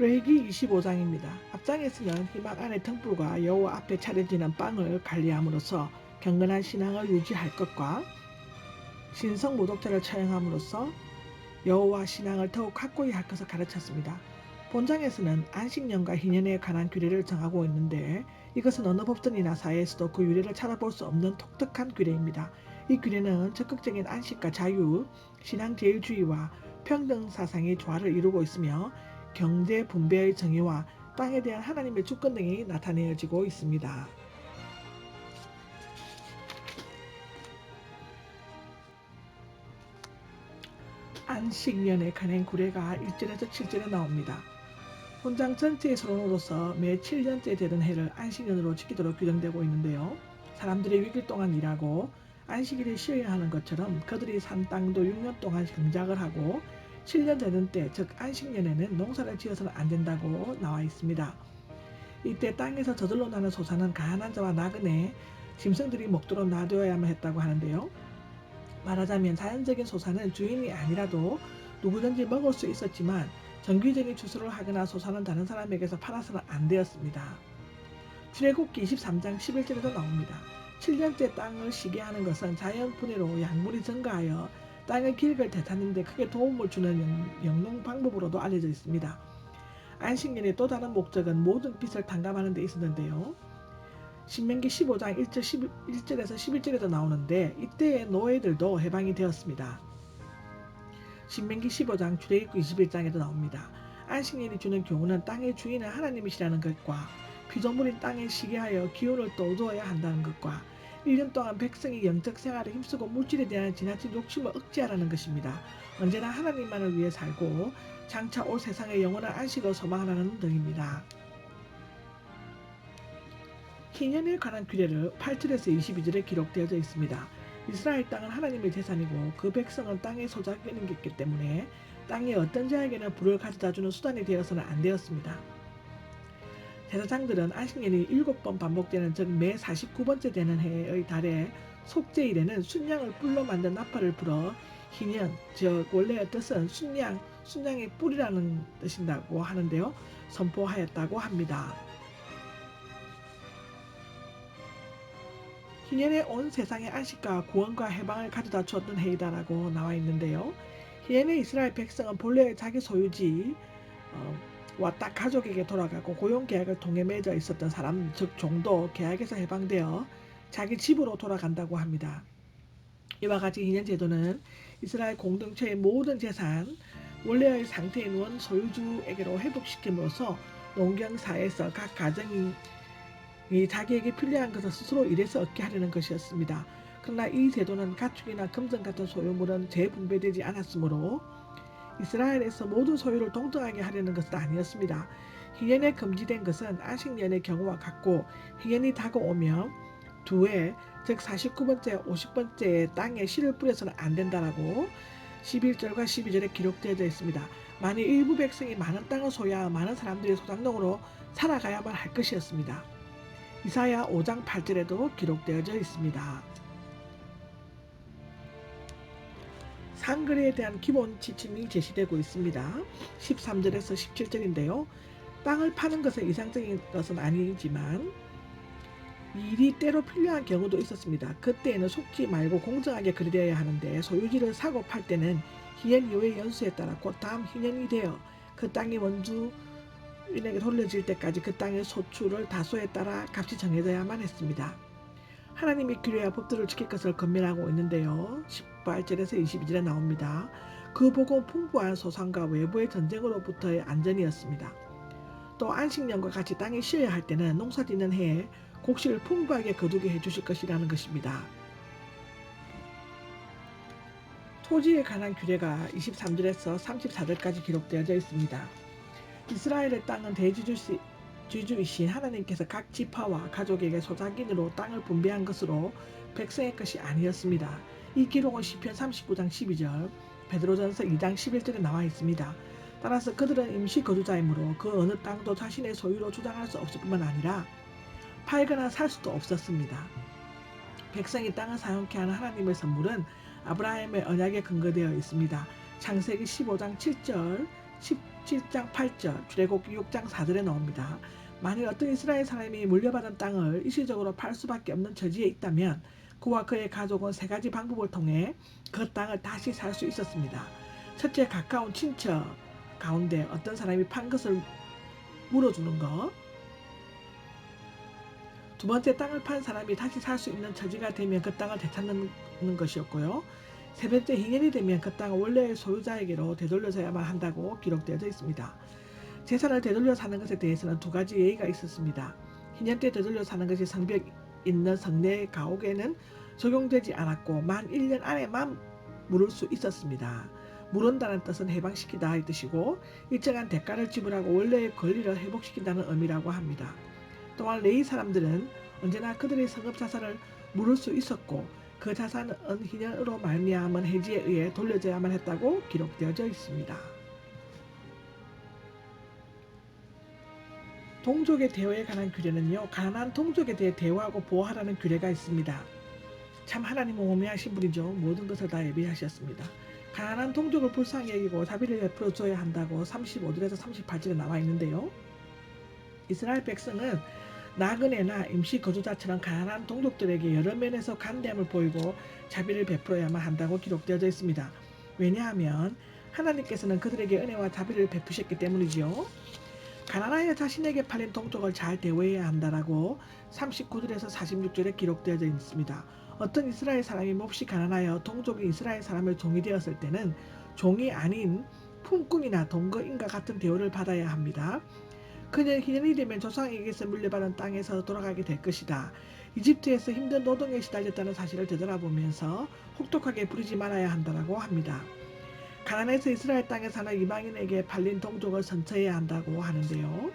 레이기 25장입니다. 앞장에서는 희망 안의 등불과 여호와 앞에 차려지는 빵을 관리함으로써 경건한 신앙을 유지할 것과 신성 모독자를 처형함으로써 여호와 신앙을 더욱 확고히 할 것을 가르쳤습니다. 본장에서는 안식년과 희년에 관한 규례를 정하고 있는데 이것은 어느 법전이나 사회에서도 그 유래를 찾아볼 수 없는 독특한 규례입니다. 이 규례는 적극적인 안식과 자유, 신앙 제일주의와 평등 사상의 조화를 이루고 있으며 경제 분배의 정의와 땅에 대한 하나님의 주권 등이 나타내어지고 있습니다. 안식년에 관한 구례가 1절에서 7절에 나옵니다. 본장 전체의 서론으로서 매 7년째 되던 해를 안식년으로 지키도록 규정되고 있는데요. 사람들이 6일 동안 일하고 안식일에 쉬어야 하는 것처럼 그들이 산 땅도 6년 동안 경작을 하고 7년 되는 때, 즉 안식년에는 농사를 지어서는 안 된다고 나와 있습니다. 이때 땅에서 저절로 나는 소사는 가난한 자와 나그네, 짐승들이 먹도록 놔두어야만 했다고 하는데요. 말하자면 자연적인 소사는 주인이 아니라도 누구든지 먹을 수 있었지만 정기적인 추수를 하거나 소사는 다른 사람에게서 팔아서는 안 되었습니다. 출애굽기 23장 11절에도 나옵니다. 7년째 땅을 쉬게 하는 것은 자연 분해로 약물이 증가하여 땅의 기력을 되찾는데 크게 도움을 주는 영농 방법으로도 알려져 있습니다. 안식년의 또 다른 목적은 모든 빚을 탕감하는 데 있었는데요. 신명기 15장 1절, 11절에서 11절에도 나오는데 이때의 노예들도 해방이 되었습니다. 신명기 15장 출애굽기 21장에도 나옵니다. 안식년이 주는 교훈은 땅의 주인은 하나님이시라는 것과 피조물인 땅에 쉬게 하여 기운을 떠주어야 한다는 것과 1년 동안 백성이 영적 생활에 힘쓰고 물질에 대한 지나친 욕심을 억제하라는 것입니다. 언제나 하나님만을 위해 살고 장차 올 세상의 영원한 안식을 소망하라는 등입니다. 희년에 관한 규례를 8절에서 22절에 기록되어져 있습니다. 이스라엘 땅은 하나님의 재산이고 그 백성은 땅의 소작견이기 때문에 땅의 어떤 자에게는 불을 가져다 주는 수단이 되어서는 안 되었습니다. 제사장들은 안식년이 7번 반복되는 즉 매 49번째 되는 해의 달에 속죄일에는 순양을 뿔로 만든 나팔을 불어 희년 즉 원래의 뜻은 순양, 순양의 뿔이라는 뜻인다고 하는데요. 선포하였다고 합니다. 희년에 온 세상의 안식과 구원과 해방을 가져다 주었던 해이다라고 나와 있는데요. 희년에 이스라엘 백성은 본래 자기 소유지 어, 와딱 가족에게 돌아가고 고용 계약을 통해 맺어 있었던 사람 즉 종도 계약에서 해방되어 자기 집으로 돌아간다고 합니다. 이와 같이 희년 제도는 이스라엘 공동체의 모든 재산 원래의 상태에 놓은 소유주에게로 회복시킴으로써 농경사에서 각 가정이 이 자기에게 필요한 것을 스스로 일해서 얻게 하려는 것이었습니다. 그러나 이 제도는 가축이나 금전 같은 소유물은 재분배되지 않았으므로 이스라엘에서 모든 소유를 동등하게 하려는 것은 아니었습니다. 희년에 금지된 것은 안식년의 경우와 같고 희년이 다가오며 두 해, 즉 49번째, 50번째 땅에 씨를 뿌려서는 안 된다라고 11절과 12절에 기록되어 있습니다. 만일 일부 백성이 많은 땅을 소유하여 많은 사람들이 소장농으로 살아가야만 할 것이었습니다. 이사야 5장 8절에도 기록되어져 있습니다. 상거래에 대한 기본 지침이 제시되고 있습니다. 13절에서 17절인데요. 땅을 파는 것은 이상적인 것은 아니지만 일이 때로 필요한 경우도 있었습니다. 그때에는 속지 말고 공정하게 거래되어야 하는데 소유지를 사고 팔 때는 희년 이후의 연수에 따라 곧 다음 희년이 되어 그 땅의 원주인에게 돌려질 때까지 그 땅의 소출을 다소에 따라 값이 정해져야만 했습니다. 하나님의 규례와 법들을 지킬 것을 건면하고 있는데요. 18절에서 22절에 나옵니다. 그 복은 풍부한 소상과 외부의 전쟁으로부터의 안전이었습니다. 또 안식년과 같이 땅에 쉬어야 할 때는 농사 짓는 해에 곡식을 풍부하게 거두게 해주실 것이라는 것입니다. 토지에 관한 규례가 23절에서 34절까지 기록되어져 있습니다. 이스라엘의 땅은 대지주시 주주이신 하나님께서 각 지파와 가족에게 소작인으로 땅을 분배한 것으로 백성의 것이 아니었습니다. 이 기록은 시편 39장 12절, 베드로전서 2장 11절에 나와 있습니다. 따라서 그들은 임시 거주자이므로 그 어느 땅도 자신의 소유로 주장할 수 없을 뿐만 아니라 팔거나 살 수도 없었습니다. 백성이 땅을 사용케 하는 하나님의 선물은 아브라함의 언약에 근거되어 있습니다. 창세기 15장 7절, 17장 8절, 출애굽기 6장 4절에 나옵니다. 만일 어떤 이스라엘 사람이 물려받은 땅을 일시적으로 팔 수밖에 없는 처지에 있다면 그와 그의 가족은 세 가지 방법을 통해 그 땅을 다시 살 수 있었습니다. 첫째, 가까운 친척 가운데 어떤 사람이 판 것을 물어주는 것. 두 번째, 땅을 판 사람이 다시 살 수 있는 처지가 되면 그 땅을 되찾는 것이었고요. 세 번째, 희년이 되면 그 땅을 원래의 소유자에게로 되돌려줘야만 한다고 기록되어져 있습니다. 재산을 되돌려 사는 것에 대해서는 두 가지 예의가 있었습니다. 희년 때 되돌려 사는 것이 성벽 있는 성내 가옥에는 적용되지 않았고 만 1년 안에만 물을 수 있었습니다. 물은다는 뜻은 해방시키다 이 뜻이고 일정한 대가를 지불하고 원래의 권리를 회복시킨다는 의미라고 합니다. 또한 레이 사람들은 언제나 그들의 성급 자산을 물을 수 있었고 그 자산은 희년으로 말미암은 해지에 의해 돌려져야만 했다고 기록되어져 있습니다. 동족의 대우에 관한 규례는요, 가난한 동족에 대해 대우하고 보호하라는 규례가 있습니다. 참 하나님은 오묘하신 분이죠. 모든 것을 다 예비하셨습니다. 가난한 동족을 불쌍히 여기고 자비를 베풀어 줘야 한다고 35절에서 38절에 나와 있는데요. 이스라엘 백성은 나그네나 임시 거주자처럼 가난한 동족들에게 여러 면에서 간대함을 보이고 자비를 베풀어야만 한다고 기록되어져 있습니다. 왜냐하면 하나님께서는 그들에게 은혜와 자비를 베푸셨기 때문이지요. 가난하여 자신에게 팔린 동족을 잘 대우해야 한다라고 39절에서 46절에 기록되어져 있습니다. 어떤 이스라엘 사람이 몹시 가난하여 동족이 이스라엘 사람을 종이 되었을 때는 종이 아닌 품꾼이나 동거인과 같은 대우를 받아야 합니다. 그는 희년이 되면 조상에게서 물려받은 땅에서 돌아가게 될 것이다. 이집트에서 힘든 노동에 시달렸다는 사실을 되돌아보면서 혹독하게 부리지 말아야 한다고 합니다. 가난해서 이스라엘 땅에 사는 이방인에게 팔린 동족을 선처해야 한다고 하는데요.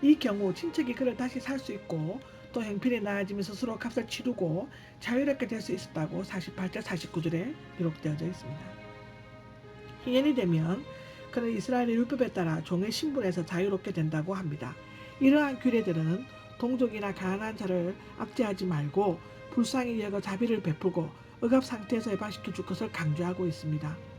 이 경우 친척이 그를 다시 살 수 있고 또 행필이 나아지면 스스로 값을 치르고 자유롭게 될 수 있었다고 48절 49절에 기록되어져 있습니다. 희년이 되면 그는 이스라엘의 율법에 따라 종의 신분에서 자유롭게 된다고 합니다. 이러한 규례들은 동족이나 가난한 자를 압제하지 말고 불쌍히 여겨 자비를 베풀고 억압 상태에서 해방시켜 줄 것을 강조하고 있습니다.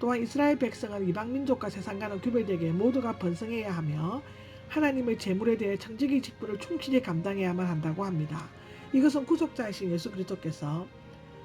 또한 이스라엘 백성은 이방 민족과 세상과는 구별되게 모두가 번성해야 하며 하나님의 재물에 대해 청지기 직분을 충실히 감당해야만 한다고 합니다. 이것은 구속자이신 예수 그리스도께서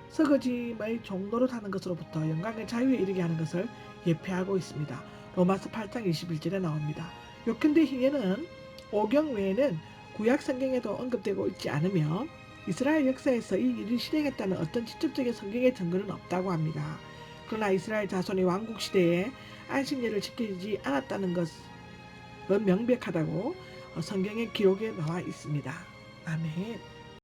서거짐의 종로로 타는 것으로부터 영광의 자유에 이르게 하는 것을 예표하고 있습니다. 로마서 8장 21절에 나옵니다. 요컨대 희년은 오경 외에는 구약 성경에도 언급되고 있지 않으며 이스라엘 역사에서 이 일을 실행했다는 어떤 직접적인 성경의 증거는 없다고 합니다. 그러나 이스라엘 자손이 왕국 시대에 안식일을 지키지 않았다는 것은 명백하다고 성경의 기록에 나와 있습니다. 아멘.